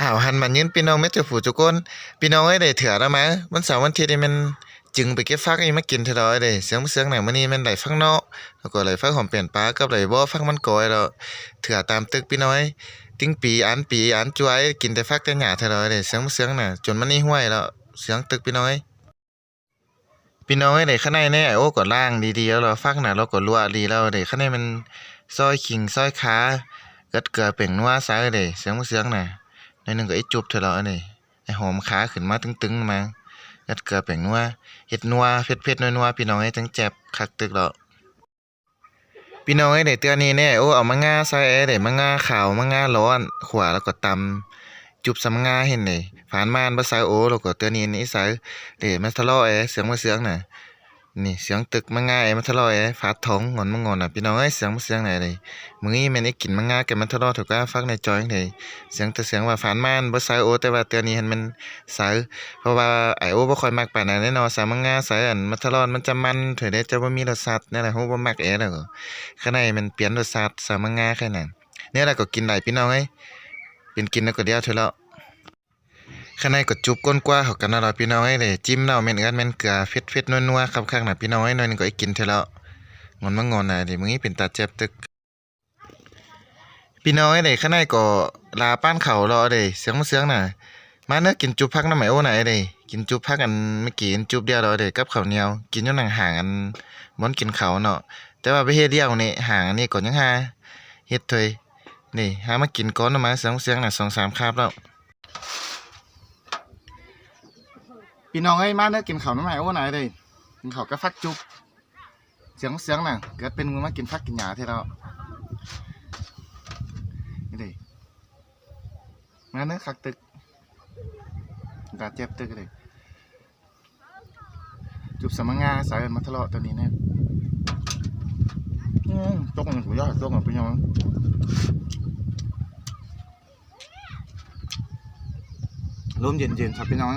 หาวหันมันยืนพี่น้องเม็ดจะฝูจุกคนพี่น้องเอ้ยได้เถื่อแล้วมั้ยวันเสาร์วันอาทิตย์นี่มันจึงไปเก็บฟักอีมากินเถอะดอกเด้เสียงเสียงไหนมื้อนี้มันได้ฟักเนาะแล้วก็ได้ฟักหอมเปลี่ยนปลากับได้บ่ฟักมันกอยแล้วเถื่อตามตึกพี่น้อย ติ้งปีอันปีอันจวยกินแต่ฟักแต่หญ้าเถอะดอกเด้เสียงเสียงน่ะจนมันนี่ห้วยแล้วเสียงตึกพี่น้อยพี่น้องเอ้ยได้ข้างในแน่โอ้ก็ล่างดีๆแล้วเราฟักหน่ะเราก็ลวดีแล้วเด้ข้างในมันซอยขิงซอยขาเกิดเกลือเป่งนัวซะเด้เสียงเสียงน่ะ ในหนึ่งก็ไอ้จุบเถอะเลาอันนี้ไอ้หอมขาขึ้นมาตึงๆมายัดเกลือแป้งนัวเฮ็ดนัวเผ็ดๆนัวๆพี่น้องไอ้จังแจ็บคักตึกเลาะพี่น้องไอ้ได้เตือนนี่แน่โอ้เอามางาใส่ไอ้ได้มางาขาวมางาร้อนขวาแล้วก็ตำจุบสำงาเห็นนี่ฝานม่านบ่ใส่โอ้แล้วก็เตือนนี่นี่ใส่เด้มันทะเลาะไอ้เสียงมาเสียงน่ะ นี่เสียงตึกมางาไอ้มันทะเลาะไอ้ฟาดท้องงอนมางอนน่ะพี่น้องเอ้ยเสียงมาเสียงไหนเลยมื้อนี้แม่นได้กินมางายแกมันทะเลาะถูกก็ฟักในจอยจังไดเสียงแต่เสียงว่าฝานม่านบ่สายโอแต่ว่าเตือนนี้หันมันสายเพราะว่าไอโอบ่ค่อยมักปานนั้นแน่นอนสายมังงายสายอันมันทรอนมันจะมันเถิดได้จะบ่มีรสชาตินี่แหละฮู้บ่มักแอแล้วข้างในมันเปลี่ยนรสชาติสายมังงายแค่นั้นเนี่ยแหละก็กินได้พี่น้องเอ้ยเป็นกินแล้วก็เดียวเถอะแล้ว ข้างในก็จุบก้นกว่าเขากันนะล่ะพี่น้องเอ้เด้จิ้มเนาแม่นกันแม่นเกลือเผ็ดๆนัวๆครับข้างหน่ะพี่น้องเอ้ยหน่อยนึงก็ไอ้กินเถอะแล้วงอนมางอนน่ะเดิมื้อนี้เป็นตาเจ็บตึกพี่น้องไอ้เด็กข้างในก็ลาป้านเขารอเด้เสียงเสียงน่ะมาเนื้อกินจุบพักน้ำไหมโอ้ไหนเด้กินจุบพักอันเมื่อกี้กินจุบเดียวเรอเด้กับข้าวเหนียวกินอยู่หนังห่างอันบ่อนกินเขาเนาะแต่ว่าไปเฮ็ดเดียวนี่ห่างอันนี้ก่อนยังหาเฮ็ดเถยนี่หามากินก่อนเอามาเสียงเสียงน่ะ2-3คาบแล้ว พี่น้องเอ้ยมาเนื้อกินข้าวน้ำไหมโอ้ไหนเด้กินข้าวกับฟักจุบเสียงเสียงน่ะเกิดเป็นมือมากินฟักกินหญ้าเท่าแล้วนี่ดิมาเนื้อคักตึกกาเจ็บตึกเลยจุบสมังงาสายมาทะเลาะตัวนี้เนี่ยอืมตกมันถูกยอดตกมันเป็นยังไงลมเย็นๆครับพี่น้อง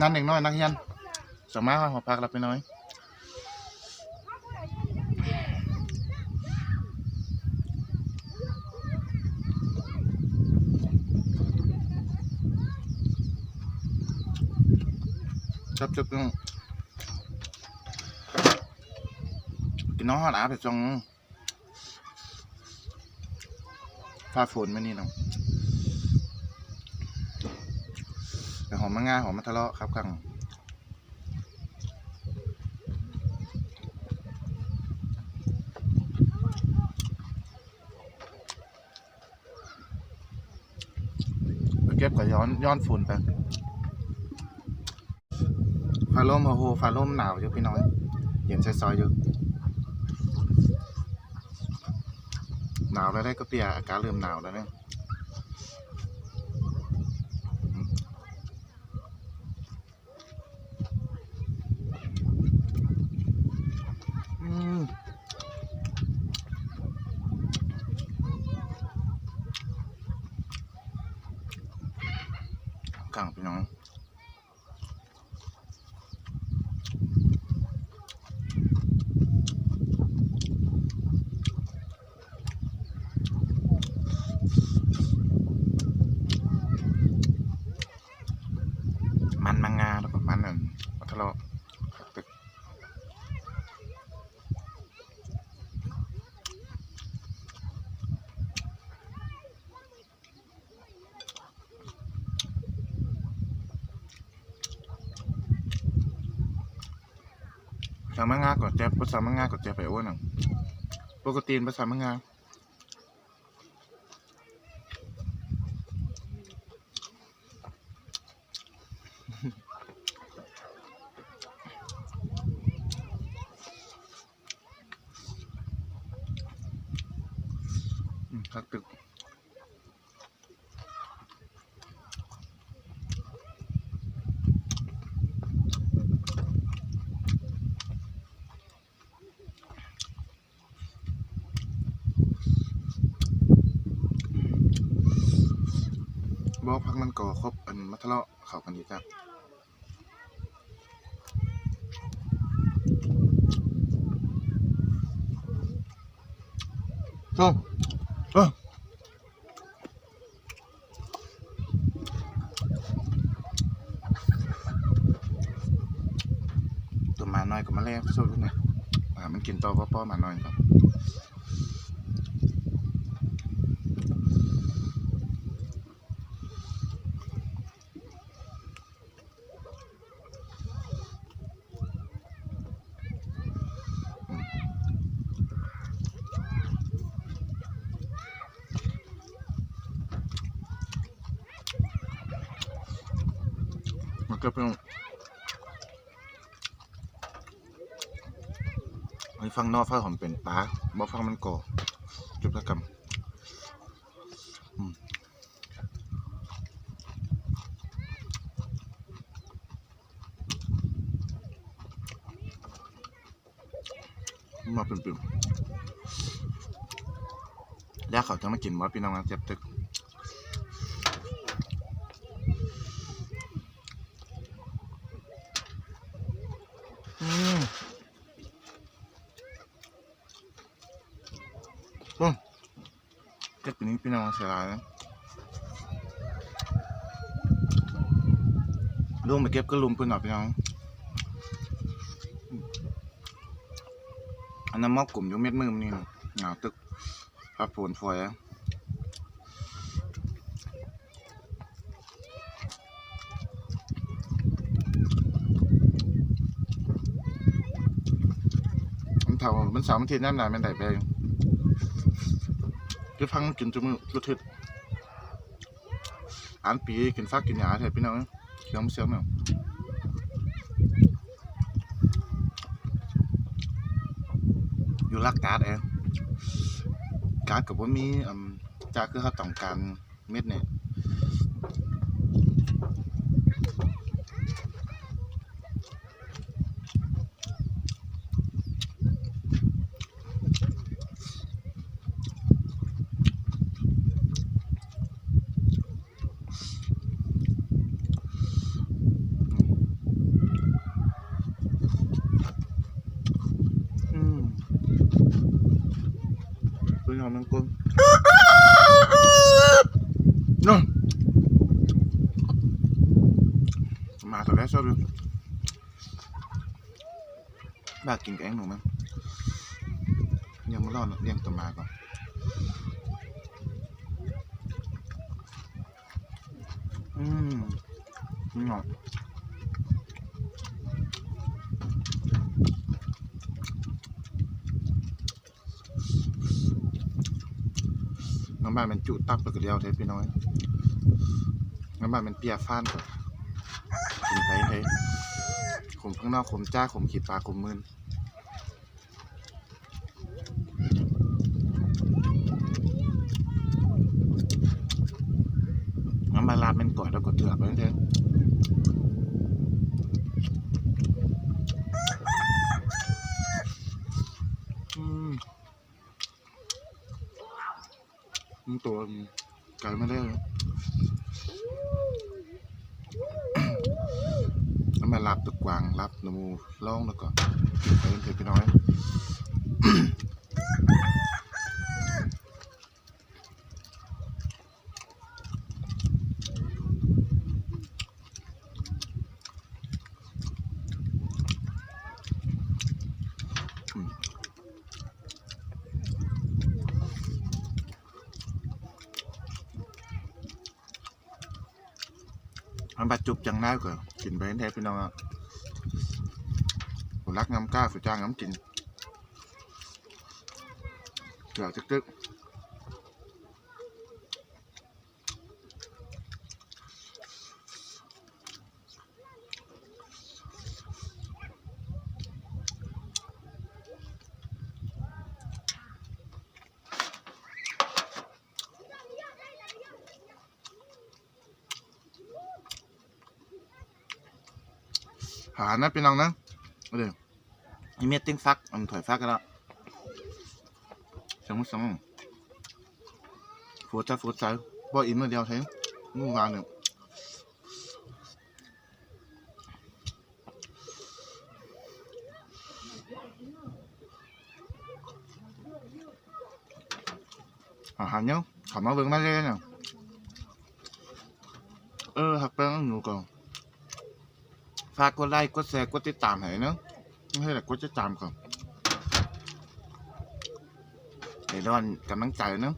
นั่นเด็กน้อยนักเรียนสมมาหอพักเราไปน้อยจับจับกินน้องหอดอาไปจังฟ้าฝนไมานี่น้อง มมะงาหอมมะทะเลาะครับกังเก็บกับย้อนย้อนฝุ่นไปฟ้าร่มโอ้โหฟ้าร่มหนาวอยู่พี่น้อย เย็นซอยๆอยู่หนาวแล้วได้ก็เปียอากาศเริ่มหนาวแล้วเนี่ย กลางพี่น้องมันมังงาแล้วก็มันอันมัทะเลาะ ภาษามังงาก็เจ็บภาษามังงาก็เจ็บไปอ้วนอะปกติภาษามังงา พักตึก บอกพักมันก่อครบอันมัทะเลาะเขากันดีครับโอ้เออตัวหมาน้อยกับมาแรกสู้กันะมันกินตัวป้อๆมาน้อยก่อน มันก็เป็นไอ้ฟังนอกฟังผมเป็นป้าบ่ฟังมันก่อจุดละกรรมอืมาเป็นปิ่มแล้วเขาจะมากินว่าพี่น้องเจ็บตึก อืมโอ้เก็บปีนี้พี่น้อง เสียดายนะลุงไปเก็บก็ลุมเพื่อนหน่อยพี่น้องอันนั้นมอบกลุ่มอยู่เม็ดมือมันนี่หนาวตึกพับผลฝอยอะมันเท่ามันสามทิตย์นั่นแหละมันได้ไป จะฟังกินจมือจุดทิศอ่านปีกินฟักกินหยาแทนพี่น้องเสียงเสียงเนี่ยอยู่รักการ์ดเองการ์ดกับว่ามีอืมจากคือเขาต้องการเม็ดเนี่ยอืม ตัวนี้มันก้นนู่นมาตัวแรกชอบดูบ้ากินแกงหนูมั้ยยังไม่รอดเลี้ยงตัวมาก่อนอืมนี่หรอ น้ำบ้านมันจุตับแล้วก็เดียวเทพี่น้อยน้ำบ้านมันเปียฟ้านก่อนกินไปเทขมข้างนอกขมจ้าขมขีดปลาขมมืนน้ำบ้านลาดมันก่อยแล้วก็เถื่อไปเทอืม มันตัวไก่ไม่ได้เลยแล้วมารับตะกวางรับนมูล่องแล้วก็กินไปเป็นเพไปน้อย มันบาดจุบจังได้ก็กินไปแท้พี่น้องอะผมรักน้ำก้าฝืจ้างน้ำกินเกลือตึกหานะพี่น้องนะเอาเดี๋ยวอีเมตติ้งฟักอันถอยฟักกันแล้วสองสองฟูจ้าฟูจ้าบ่อีเมื่อเดียวเท่งูวางเนี่ยอาหารเนาะขอมาเบิ่งมาเลยเนาะเออหักแป้งหนูก่อน ฝากกดไลค์กดแชร์กดติดตามให้เนาะไม่ให้แต่กดติดตามก่อนไอรอนกำลังใจเนาะ